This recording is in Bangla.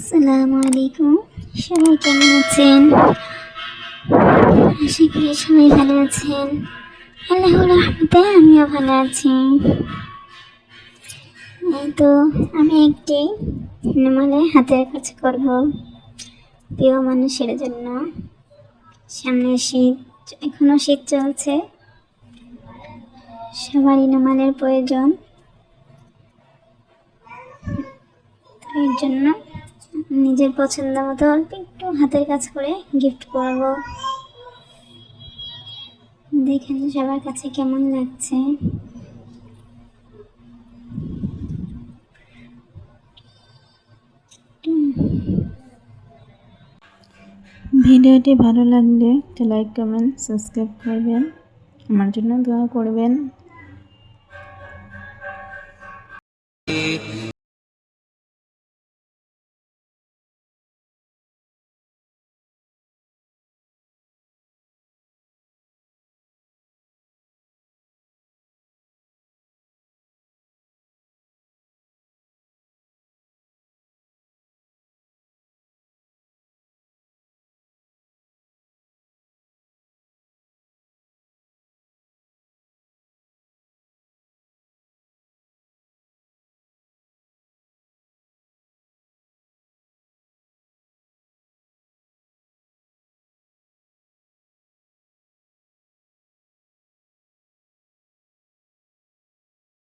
আসসালামু আলাইকুম সবাই কেমন আছেন? আশা করি সবাই ভালো আছেন। রহমতে আমিও ভালো আছি। তো আমি একটি মানে হাতের কাজ করব প্রিয় মানুষের জন্য। সামনে শীত, এখনও শীত চলছে। সবারই নমালের প্রয়োজন। এর জন্য নিজের পছন্দ মতো অল্প একটু হাতের কাজ করে গিফট করব। দেখেন সবার কাছে কেমন লাগছে। ভিডিওটি ভালো লাগলে একটা লাইক কমেন্ট সাবস্ক্রাইব করবেন। আমার জন্য দোয়া করবেন।